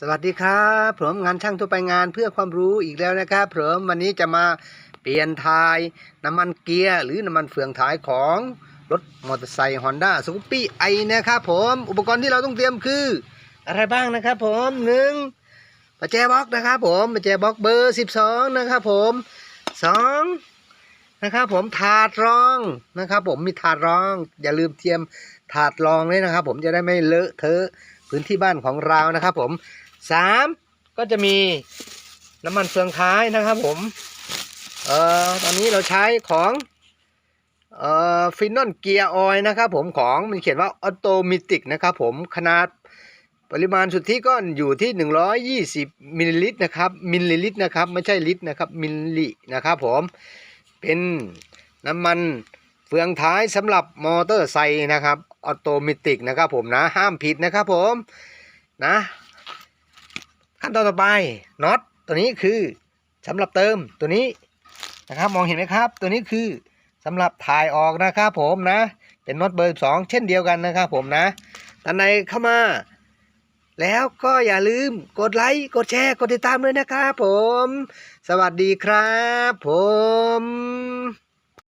สวัสดีครับผมงานช่างทั่วไปงานเพื่อความรู้อีกแล้วนะครับผมวันนี้จะมาเปลี่ยนทายน้ำมันเกียร์หรือน้ำมันเฟืองท้ายของรถมอเตอร์ไซค์ฮอนด้าสกูปปี้ไอนะครับผมอุปกรณ์ที่เราต้องเตรียมคือ อะไรบ้างนะครับผมหนึ่งประแจบล็อกนะครับผมประแจบล็อกเบอร์ 12 นะครับผมสองนะครับผมถาดรองนะครับ ผมมีถาดรอง อย่าลืมเตรียมถาดรองเลยนะครับ ผมจะได้ไม่เลอะเทอะ พื้นที่บ้านของเรานะครับผมสามก็จะมีน้ำมันเฟืองท้ายนะครับผมเอ่อตอนนี้เราใช้ของเอ่อฟินนอนเกียร์ออยนะครับผมของมันเขียนว่าออโตมิติกนะครับผมขนาดปริมาณสุทธิก็อยู่ที่ 120มิลลิลิตรนะครับมิลลิลิตรนะครับไม่ใช่ลิตรนะครับมิลลินะครับผมเป็นน้ำมัน ฟืองท้ายสำหรับมอเตอร์ไซค์นะครับออโตมิติกนะครับผมนะห้ามผิดนะครับผมนะขั้นตอนต่อไปน็อตตัวนี้คือสำหรับเติมตัวนี้นะครับมองเห็นไหมครับ ตัวนี้คือสำหรับถ่ายออกนะครับผมนะ เป็นน็อตเบอร์สองเช่นเดียวกันนะครับผมนะท่านใดเข้ามา แล้วก็อย่าลืมกดไลค์กดแชร์กดติดตามด้วยนะครับผม สวัสดีครับผม